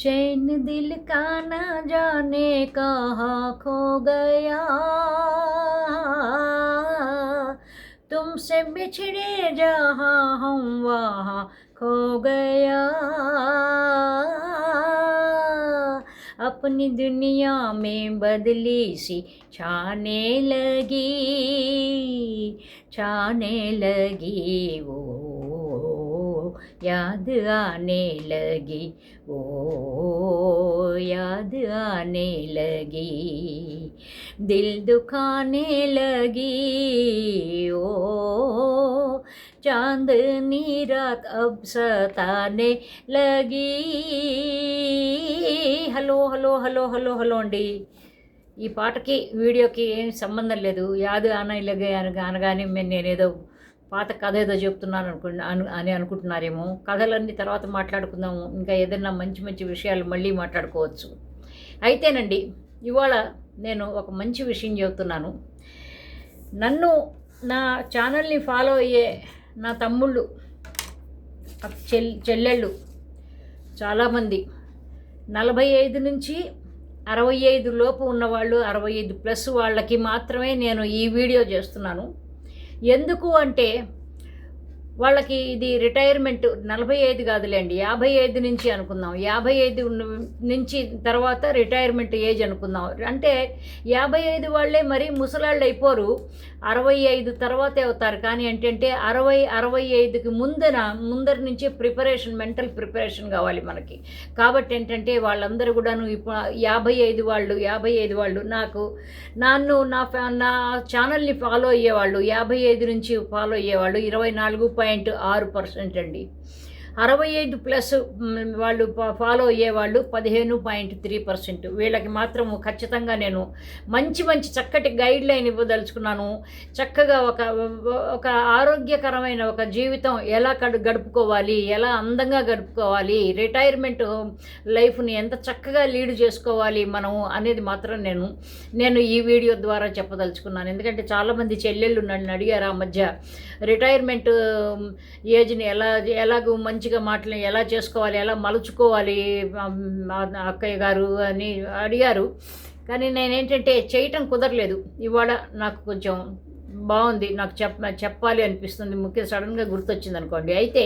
चैन दिल का न जाने कहाँ खो गया। तुमसे बिछड़े जहाँ हम वहाँ खो गया। अपनी दुनिया में बदली सी छाने लगी छाने लगी वो। याद आने लगी वो याद आने लगी दिल दुखाने लगी ओ चांदनी रात अब सताने लगी hello hello hello hello hello అండి ఈ పాటకి వీడియోకి ఏం సంబంధం లేదు యాదు ఆనలగే అనగా అనగానే మే- నేనేదో పాత కథ ఏదో చెప్తున్నాను అనుకు అను- అని అనుకుంటున్నారేమో. కథలన్నీ తర్వాత మాట్లాడుకుందాము. ఇంకా ఏదైనా మంచి మంచి విషయాలు మళ్ళీ మాట్లాడుకోవచ్చు. అయితేనండి ఇవాళ నేను ఒక మంచి విషయం చెబుతున్నాను. నన్ను నా ఛానల్ని ఫాలో అయ్యే నా తమ్ముళ్ళు చెల్ చెల్లెళ్ళు చాలామంది. నలభై ఐదు నుంచి అరవై ఐదు లోపు ఉన్నవాళ్ళు అరవై ఐదు ప్లస్ వాళ్ళకి మాత్రమే నేను ఈ వీడియో చేస్తున్నాను. ఎందుకు అంటే వాళ్ళకి ఇది రిటైర్మెంట్ నలభై ఐదు కాదులేండి యాభై ఐదు నుంచి అనుకుందాం. యాభై ఐదు నుంచి తర్వాత రిటైర్మెంట్ ఏజ్ అనుకుందాం. అంటే యాభై ఐదు వాళ్ళే మరీ ముసలాళ్ళు అయిపోరు. అరవై ఐదు తర్వాతే అవుతారు. కానీ ఏంటంటే అరవై అరవై ఐదుకి ముందర ముందర నుంచే ప్రిపరేషన్ మెంటల్ ప్రిపరేషన్ కావాలి మనకి. కాబట్టి ఏంటంటే వాళ్ళందరూ కూడాను ఇప్పుడు యాభై ఐదు వాళ్ళు యాభై ఐదు వాళ్ళు నాకు నన్ను నా ఫ్యా- నా ఛానల్ని ఫాలో అయ్యేవాళ్ళు యాభై ఐదు నుంచి ఫాలో అయ్యేవాళ్ళు ఇరవై నాలుగు పాయింట్ ఆరు పర్సెంట్ అండి. అరవై ఐదు ప్లస్ వాళ్ళు ఫాలో అయ్యేవాళ్ళు పదిహేను పాయింట్ త్రీ పర్సెంట్. వీళ్ళకి మాత్రము ఖచ్చితంగా నేను మంచి మంచి చక్కటి గైడ్ లైన్ ఇవ్వదలుచుకున్నాను. చక్కగా ఒక ఒక ఆరోగ్యకరమైన ఒక జీవితం ఎలా గడుపుకోవాలి ఎలా అందంగా గడుపుకోవాలి రిటైర్మెంట్ లైఫ్ని ఎంత చక్కగా లీడ్ చేసుకోవాలి మనము అనేది మాత్రం నేను నేను ఈ వీడియో ద్వారా చెప్పదలుచుకున్నాను. ఎందుకంటే చాలామంది చెల్లెళ్ళు నన్ను అడిగారు ఆ మధ్య రిటైర్మెంట్ ఏజ్ని ఎలా ఎలాగూ మంచిగా మాటలు ఎలా చేసుకోవాలి ఎలా మలుచుకోవాలి అక్కయ్య గారు అని అడిగారు. కానీ నేనేంటంటే చేయటం కుదరలేదు. ఇవాళ నాకు కొంచెం బాగుంది నాకు చెప్ చెప్పాలి అనిపిస్తుంది. ముఖ్య సడన్గా గుర్తొచ్చింది అనుకోండి అయితే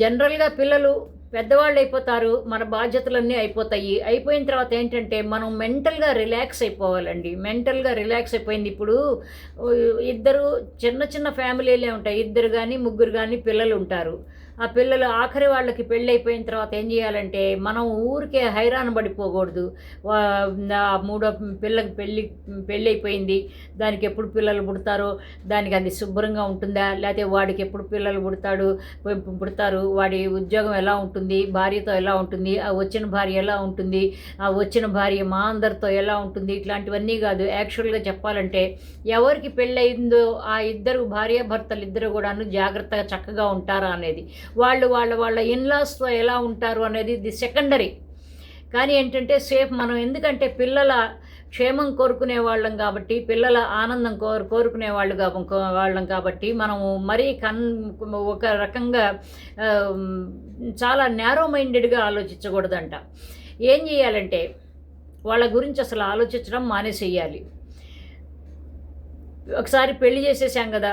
జనరల్గా పిల్లలు పెద్దవాళ్ళు అయిపోతారు మన బాధ్యతలన్నీ అయిపోతాయి. అయిపోయిన తర్వాత ఏంటంటే మనం మెంటల్గా రిలాక్స్ అయిపోవాలండి. మెంటల్గా రిలాక్స్ అయిపోయింది ఇప్పుడు. ఇద్దరు చిన్న చిన్న ఫ్యామిలీలే ఉంటాయి. ఇద్దరు కానీ ముగ్గురు కానీ పిల్లలు ఉంటారు ఆ పిల్లలు ఆఖరి వాళ్ళకి పెళ్ళైపోయిన తర్వాత ఏం చేయాలంటే మనం ఊరికే హైరాణ పడిపోకూడదు. వా- మూడో పిల్లకి పెళ్ళి పెళ్ళైపోయింది. దానికి ఎప్పుడు పిల్లలు పుడతారో? దానికి అది శుభ్రంగా ఉంటుందా? లేకపోతే వాడికి ఎప్పుడు పిల్లలు పుడతాడు? పుడతారు? వాడి ఉద్యోగం ఎలా ఉంటుంది? భార్యతో ఎలా ఉంటుంది? ఆ వచ్చిన భార్య ఎలా ఉంటుంది? ఆ వచ్చిన భార్య మా అందరితో ఎలా ఉంటుంది? ఇట్లాంటివన్నీ కాదు. యాక్చువల్గా చెప్పాలంటే ఎవరికి పెళ్ళయిందో ఆ ఇద్దరు భార్యాభర్తలు ఇద్దరు కూడాను జాగ్రత్తగా చక్కగా ఉంటారా అనేది. వాళ్ళు వాళ్ళ వాళ్ళ ఇన్లాస్తో ఎలా ఉంటారు అనేది ఇది సెకండరీ కానీ ఏంటంటే సేఫ్ మనం ఎందుకంటే పిల్లల క్షేమం కోరుకునే వాళ్ళం కాబట్టి పిల్లల ఆనందం కోరు కోరుకునే వాళ్ళు కాబ- కో- వాళ్ళం కాబట్టి మనము మరీ కన్ ఒక రకంగా చాలా నేరో మైండెడ్గా ఆలోచించకూడదంట. ఏం చేయాలంటే వాళ్ళ గురించి అసలు ఆలోచించడం మానేసేయాలి. ఒకసారి పెళ్ళి చేసేసాం కదా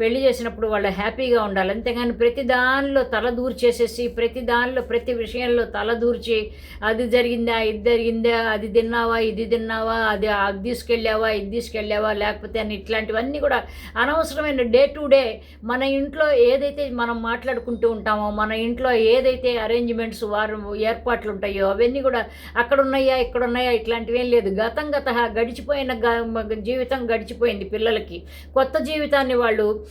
పెళ్ళి చేసినప్పుడు వాళ్ళు హ్యాపీగా ఉండాలి. అంతేగాని ప్రతి దానిలో తల దూర్చేసేసి ప్రతి దానిలో ప్రతి విషయంలో తల దూర్చి అది జరిగిందా ఇది జరిగిందా అది తిన్నావా ఇది తిన్నావా అది అది తీసుకెళ్ళావా ఇది తీసుకెళ్ళావా లేకపోతే అని ఇట్లాంటివన్నీ కూడా అనవసరమైన డే టు డే మన ఇంట్లో ఏదైతే మనం మాట్లాడుకుంటూ ఉంటామో మన ఇంట్లో ఏదైతే అరేంజ్మెంట్స్ వారు ఏర్పాట్లు ఉంటాయో అవన్నీ కూడా అక్కడ ఉన్నాయా ఇక్కడ ఉన్నాయా ఇట్లాంటివి ఏం లేదు. గతం గత గడిచిపోయిన గ- జీవితం గడిచిపోయింది పిల్లలకి. కొత్త జీవితాన్ని వాళ్ళు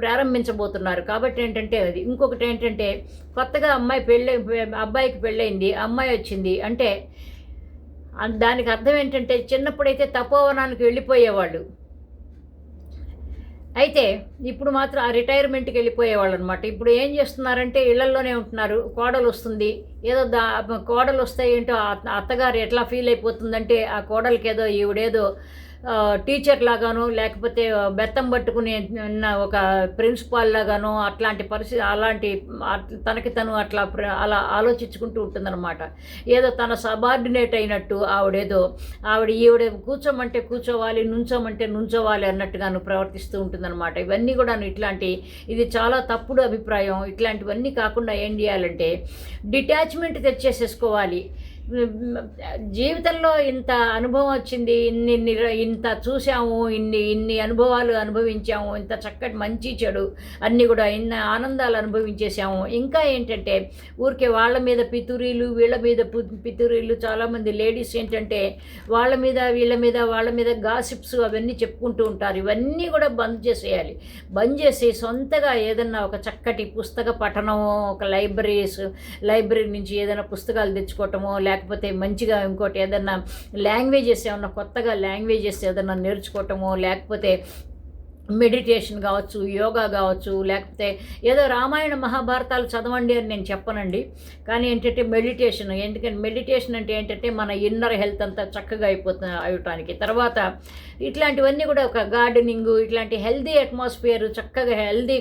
ప్రారంభించబోతున్నారు. కాబట్టి ఏంటంటే అది ఇంకొకటి ఏంటంటే కొత్తగా అమ్మాయి పెళ్ళి అబ్బాయికి పెళ్ళయింది అమ్మాయి వచ్చింది అంటే దానికి అర్థం ఏంటంటే చిన్నప్పుడైతే తపోవనానికి వెళ్ళిపోయేవాళ్ళు. అయితే ఇప్పుడు మాత్రం ఆ రిటైర్మెంట్కి వెళ్ళిపోయేవాళ్ళు అనమాట ఇప్పుడు ఏం చేస్తున్నారంటే ఇళ్ళలోనే ఉంటున్నారు. కోడలు వస్తుంది. ఏదో దా కోడలు వస్తాయి ఏంటో అత్తగారు ఎట్లా ఫీల్ అయిపోతుందంటే ఆ కోడలకి ఏదో ఈవిడేదో టీచర్ లాగానో లేకపోతే బెత్తం పట్టుకునే ఉన్న ఒక ప్రిన్సిపాల్ లాగానో అట్లాంటి పరిస్థితి అలాంటి అట్- తనకి తను అట్లా ప్ర- అలా ఆలోచించుకుంటూ ఉంటుందన్నమాట. ఏదో తన సబార్డినేట్ అయినట్టు ఆవిడేదో ఆవిడ ఈవిడ కూర్చోమంటే కూర్చోవాలి నుంచోమంటే నుంచోవాలి అన్నట్టుగాను ప్రవర్తిస్తూ ఉంటుందన్నమాట. ఇవన్నీ కూడా ఇట్లాంటి ఇది చాలా తప్పుడు అభిప్రాయం. ఇట్లాంటివన్నీ కాకుండా ఏం చేయాలంటే డిటాచ్మెంట్ తెచ్చేసేసుకోవాలి. జీవితంలో ఇంత అనుభవం వచ్చింది ఇన్ని ఇంత చూసాము ఇన్ని ఇన్ని అనుభవాలు అనుభవించాము ఇంత చక్కటి మంచి చెడు అన్నీ కూడా ఇన్ని ఆనందాలు అనుభవించేసాము ఇంకా ఏంటంటే ఊరికే వాళ్ళ మీద పితురీలు వీళ్ళ మీద పితూరీలు పితురీలు చాలామంది లేడీస్ ఏంటంటే వాళ్ళ మీద వీళ్ళ మీద వాళ్ళ మీద గాసిప్స్ అవన్నీ చెప్పుకుంటూ ఉంటారు. ఇవన్నీ కూడా బంద్ చేసేయాలి. బంద్ చేసి సొంతగా ఏదన్నా ఒక చక్కటి పుస్తక పఠనము ఒక లైబ్రరీస్ లైబ్రరీ నుంచి ఏదైనా పుస్తకాలు తెచ్చుకోవటమో లేకపోతే మంచిగా ఇంకోటి ఏదన్నా లాంగ్వేజెస్ ఏమన్నా కొత్తగా లాంగ్వేజెస్ ఏదన్నా నేర్చుకోవటమో లేకపోతే మెడిటేషన్ కావచ్చు యోగా కావచ్చు లేకపోతే ఏదో రామాయణ మహాభారతాలు చదవండి అని నేను చెప్పనండి. కానీ ఏంటంటే మెడిటేషన్ ఎందుకంటే మెడిటేషన్ అంటే ఏంటంటే మన ఇన్నర్ హెల్త్ అంతా చక్కగా అయిపోతుంది అవటానికి తర్వాత ఇట్లాంటివన్నీ కూడా ఒక గార్డెనింగ్ ఇట్లాంటి హెల్దీ అట్మాస్ఫియర్ చక్కగా హెల్దీ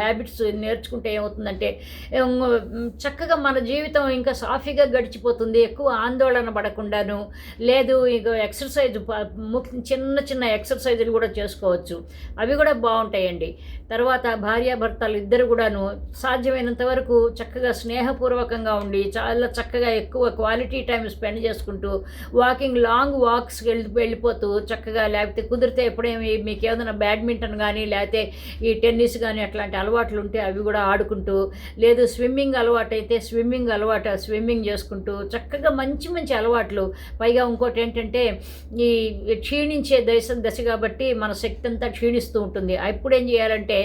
హ్యాబిట్స్ నేర్చుకుంటే ఏమవుతుందంటే చక్కగా మన జీవితం ఇంకా సాఫీగా గడిచిపోతుంది. ఎక్కువ ఆందోళన పడకుండాను లేదు ఇక ఎక్సర్సైజ్ చిన్న చిన్న ఎక్సర్సైజులు కూడా చేసుకోవచ్చు. అవి కూడా బాగుంటాయండి. తర్వాత భార్యాభర్తలు ఇద్దరు కూడాను సాధ్యమైనంత వరకు చక్కగా స్నేహపూర్వకంగా ఉండి చాలా చక్కగా ఎక్కువ క్వాలిటీ టైం స్పెండ్ చేసుకుంటూ వాకింగ్ లాంగ్ వాక్స్కి వెళ్ళి వెళ్ళిపోతూ చక్కగా లేకపోతే కుదిరితే ఎప్పుడేమి మీకు ఏదైనా బ్యాడ్మింటన్ కానీ లేకపోతే ఈ టెన్నిస్ కానీ అట్లాంటి అలవాట్లు ఉంటే అవి కూడా ఆడుకుంటూ లేదు స్విమ్మింగ్ అలవాటైతే స్విమ్మింగ్ అలవాటు స్విమ్మింగ్ చేసుకుంటూ చక్కగా మంచి మంచి అలవాట్లు. పైగా ఇంకోటి ఏంటంటే ఈ క్షీణించే దశ దశ కాబట్టి మన శక్తి అంతా క్షీణిస్తూ ఉంటుంది. అప్పుడు ఏం చేయాలంటే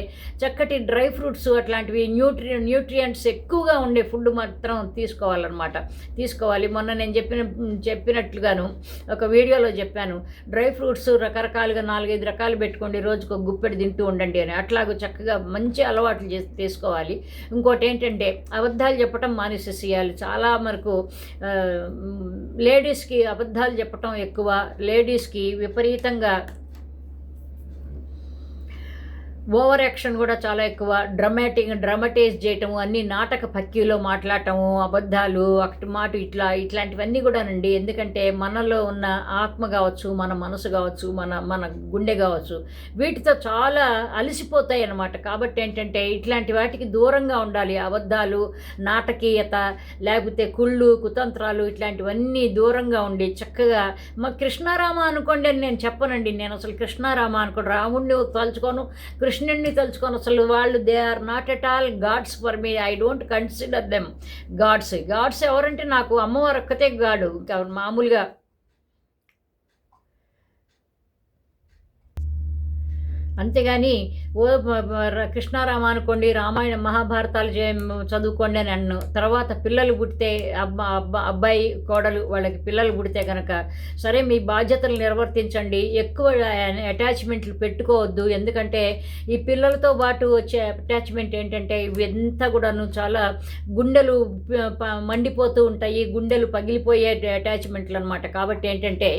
చక్కటి డ్రై ఫ్రూట్స్ అట్లాంటివి న్యూట్రి న్యూట్రియంట్స్ ఎక్కువగా ఉండే ఫుడ్ మాత్రం తీసుకోవాలన్నమాట. తీసుకోవాలి. మొన్న నేను చెప్పిన చెప్పినట్లుగాను ఒక వీడియోలో చెప్పాను. డ్రై ఫ్రూట్స్ రకరకాలుగా నాలుగైదు రకాలు పెట్టుకోండి. రోజుకు ఒక గుప్పెడు తింటూ ఉండండి అని. అట్లాగూ చక్కగా మంచి అలవాట్లు చేసి తీసుకోవాలి. ఇంకోటి ఏంటంటే అబద్ధాలు చెప్పటం మానేసేసేయాలి. చాలా మనకు లేడీస్కి అబద్ధాలు చెప్పటం ఎక్కువ. లేడీస్కి విపరీతంగా ఓవర్ యాక్షన్ కూడా చాలా ఎక్కువ. డ్రమాటిక్ డ్రమటైజ్ చేయటము అన్ని నాటక పక్కీలో మాట్లాడటము అబద్ధాలు అటు మాట ఇట్లా ఇట్లాంటివన్నీ కూడానండి. ఎందుకంటే మనలో ఉన్న ఆత్మ కావచ్చు మన మనసు కావచ్చు మన మన గుండె కావచ్చు వీటితో చాలా అలసిపోతాయి అన్నమాట. కాబట్టి ఏంటంటే ఇట్లాంటి వాటికి దూరంగా ఉండాలి. అబద్ధాలు నాటకీయత లేకపోతే కుళ్ళు కుతంత్రాలు ఇట్లాంటివన్నీ దూరంగా ఉండి చక్కగా మా కృష్ణారామ అనుకోండి అని నేను చెప్పనండి. నేను అసలు కృష్ణారామ అనుకోండి రాముడిని తలుచుకోను. కృష్ణ కృష్ణుడిని తలుచుకొని అసలు వాళ్ళు they are not at all gods for me I don't consider them gods gods ఎవరంటే నాకు అమ్మవారు ఒక్కతే గాడు మామూలుగా అంతేగాని ఓ కృష్ణారామ అనుకోండి రామాయణ మహాభారతాలు చదువుకోండి అని అన్ను. తర్వాత పిల్లలు పుడితే అబ్బా అబ్బా అబ్బాయి కోడలు వాళ్ళకి పిల్లలు పుడితే కనుక సరే మీ బాధ్యతలు నిర్వర్తించండి. ఎక్కువ అటాచ్మెంట్లు పెట్టుకోవద్దు. ఎందుకంటే ఈ పిల్లలతో పాటు వచ్చే అటాచ్మెంట్ ఏంటంటే ఇవి ఎంత కూడాను చాలా గుండెలు మండిపోతూ ఉంటాయి. గుండెలు పగిలిపోయే అటాచ్మెంట్లు అనమాట కాబట్టి ఏంటంటే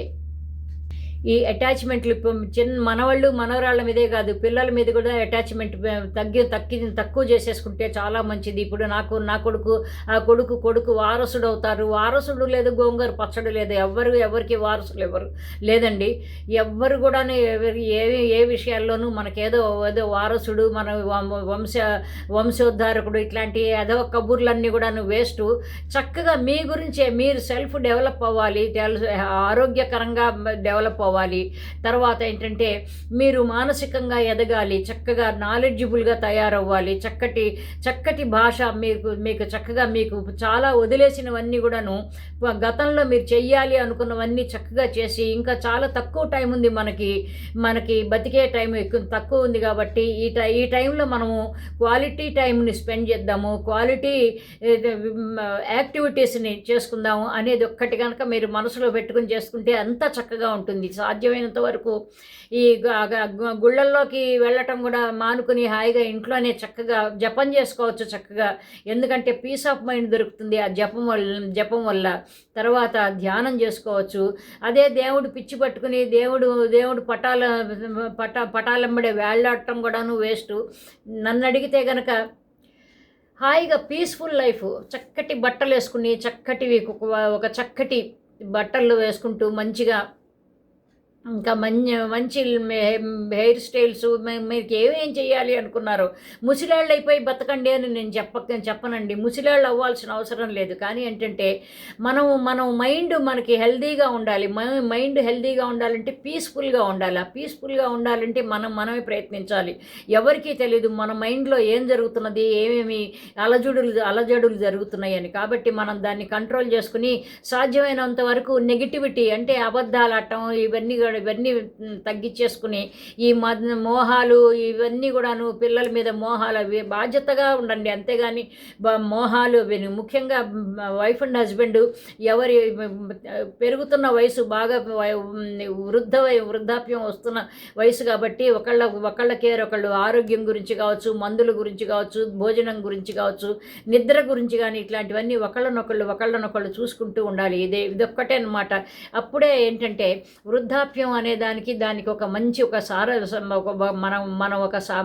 ఈ అటాచ్మెంట్లు చిన్న మనవాళ్ళు మనవరాళ్ళ మీదే కాదు పిల్లల మీద కూడా అటాచ్మెంట్ తగ్గి తక్కి తక్కువ చేసేసుకుంటే చాలా మంచిది. ఇప్పుడు నాకు నా కొడుకు ఆ కొడుకు కొడుకు వారసుడు అవుతారు. వారసుడు లేదు గోంగూర పచ్చడి లేదు. ఎవరు ఎవరికి వారసులు ఎవరు లేదండి. ఎవ్వరు కూడా ఏ ఏ విషయాల్లోనూ మనకేదో ఏదో వారసుడు మన వం- వంశ వంశోద్ధారకుడు ఇట్లాంటి ఏదో కబుర్లన్నీ కూడా వేస్ట్. చక్కగా మీ గురించే మీరు సెల్ఫ్ డెవలప్ అవ్వాలి. ఆరోగ్యకరంగా డెవలప్ అవ్వాలి. తర్వాత ఏంటంటే మీరు మానసికంగా ఎదగాలి చక్కగా నాలెడ్జిబుల్గా తయారవ్వాలి. చక్కటి చక్కటి భాష మీకు మీకు చక్కగా మీకు చాలా వదిలేసినవన్నీ కూడాను గతంలో మీరు చెయ్యాలి అనుకున్నవన్నీ చక్కగా చేసి ఇంకా చాలా తక్కువ టైం ఉంది మనకి మనకి బతికే టైం ఎక్కువ తక్కువ ఉంది కాబట్టి ఈ టై ఈ టైంలో మనము క్వాలిటీ టైంని స్పెండ్ చేద్దాము. క్వాలిటీ యాక్టివిటీస్ని చేసుకుందాము అనేది ఒక్కటి కనుక మీరు మనసులో పెట్టుకుని చేసుకుంటే అంతా చక్కగా ఉంటుంది. సాధ్యమైనంత వరకు ఈ గుళ్ళల్లోకి వెళ్ళటం కూడా మానుకుని హాయిగా ఇంట్లోనే చక్కగా జపం చేసుకోవచ్చు చక్కగా. ఎందుకంటే పీస్ ఆఫ్ మైండ్ దొరుకుతుంది ఆ జపం వల్ల జపం వల్ల. తర్వాత ధ్యానం చేసుకోవచ్చు. అదే దేవుడు పిచ్చి పట్టుకుని దేవుడు దేవుడు పటాల పట పటాలంబడే వేళ్ళాడటం కూడాను వేస్ట్. నన్ను అడిగితే గనక హాయిగా పీస్ఫుల్ లైఫ్ చక్కటి బట్టలు వేసుకుని చక్కటి ఒక చక్కటి బట్టలు వేసుకుంటూ మంచిగా ఇంకా మంచి మంచి హెయిర్ స్టైల్స్ మీకు ఏమేం చేయాలి అనుకున్నారు. ముసిలాళ్ళు అయిపోయి బతకండి అని నేను చెప్ప చెప్పనండి. ముసిలాళ్ళు అవ్వాల్సిన అవసరం లేదు. కానీ ఏంటంటే మనం మనం మైండ్ మనకి హెల్దీగా ఉండాలి. మైండ్ హెల్దీగా ఉండాలంటే పీస్ఫుల్గా ఉండాలి. ఆ పీస్ఫుల్గా ఉండాలంటే మనం మనమే ప్రయత్నించాలి. ఎవరికీ తెలియదు మన మైండ్లో ఏం జరుగుతున్నది ఏమేమి అలజడులు అలజడులు జరుగుతున్నాయని కాబట్టి మనం దాన్ని కంట్రోల్ చేసుకుని సాధ్యమైనంత వరకు నెగిటివిటీ అంటే అబద్ధాలు ఆడటం ఇవన్నీ కూడా ఇవన్నీ తగ్గించేసుకుని ఈ మద్ మోహాలు ఇవన్నీ కూడాను పిల్లల మీద మోహాలు అవి బాధ్యతగా ఉండండి. అంతేగాని మోహాలు అవి ముఖ్యంగా వైఫ్ అండ్ హస్బెండ్ ఎవరి పెరుగుతున్న వయసు బాగా వృద్ధ వృద్ధాప్యం వస్తున్న వయసు కాబట్టి ఒకళ్ళ ఒకళ్ళ కేర్ ఒకళ్ళు ఆరోగ్యం గురించి కావచ్చు మందుల గురించి కావచ్చు భోజనం గురించి కావచ్చు నిద్ర గురించి కానీ ఇట్లాంటివన్నీ ఒకళ్ళనొకళ్ళు ఒకళ్ళనొకళ్ళు చూసుకుంటూ ఉండాలి. ఇదే ఇదొక్కటే అనమాట అప్పుడే ఏంటంటే వృద్ధాప్యం అనే దానికి దానికి ఒక మంచి ఒక సార ఒక మనం మనం ఒక సా-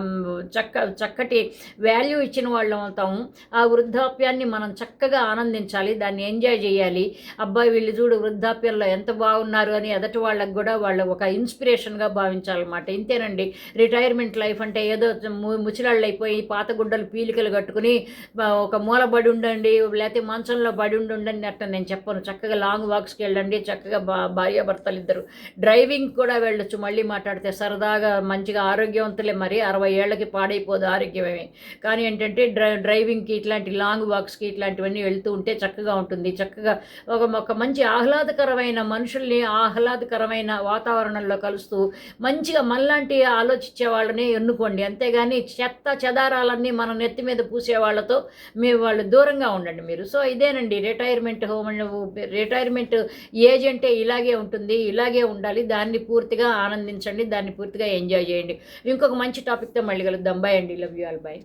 చక్క చక్కటి వాల్యూ ఇచ్చిన వాళ్ళం అవుతాము ఆ వృద్ధాప్యాన్ని మనం చక్కగా ఆనందించాలి దాన్ని ఎంజాయ్ చేయాలి. అబ్బాయి వీళ్ళు చూడు వృద్ధాప్యంలో ఎంత బాగున్నారు అని ఎదటి వాళ్ళకు కూడా వాళ్ళ ఒక ఇన్స్పిరేషన్గా భావించాలన్నమాట. ఇంతేనండి. రిటైర్మెంట్ లైఫ్ అంటే ఏదో ము- ముచిలాళ్ళు అయిపోయి పాత గుడ్డలు పీలికలు కట్టుకుని ఒక మూల బడి ఉండండి లేకపోతే మంచంలో బడి ఉండండి అట్ట నేను చెప్పను. చక్కగా లాంగ్ వాక్స్కి వెళ్ళండి చక్కగా బా భార్యాభర్తలు ఇద్దరు డ్రైవ్ డ్రైవింగ్ కూడా వెళ్ళొచ్చు. మళ్ళీ మాట్లాడితే సరదాగా మంచిగా ఆరోగ్యవంతులే మరి. అరవై ఏళ్ళకి పాడైపోదు ఆరోగ్యమే కానీ ఏంటంటే డ్రై డ్రైవింగ్కి ఇట్లాంటి లాంగ్ వాక్స్కి ఇట్లాంటివన్నీ వెళ్తూ ఉంటే చక్కగా ఉంటుంది. చక్కగా ఒక ఒక మంచి ఆహ్లాదకరమైన మనుషుల్ని ఆహ్లాదకరమైన వాతావరణంలో కలుస్తూ మంచిగా మనలాంటి ఆలోచించే వాళ్ళని ఎన్నుకోండి. అంతేగాని చెత్త చెదారాలన్నీ మన నెత్తి మీద పూసే వాళ్ళతో మీ వాళ్ళు దూరంగా ఉండండి మీరు. సో ఇదేనండి. రిటైర్మెంట్ హోమ్ రిటైర్మెంట్ ఏజ్ అంటే ఇలాగే ఉంటుంది ఇలాగే ఉండాలి. దాన్ని పూర్తిగా ఆనందించండి దాన్ని పూర్తిగా ఎంజాయ్ చేయండి. ఇంకొక మంచి టాపిక్తో మళ్ళీ కలుద్దాం. బాయ్ అండి. Love you all bye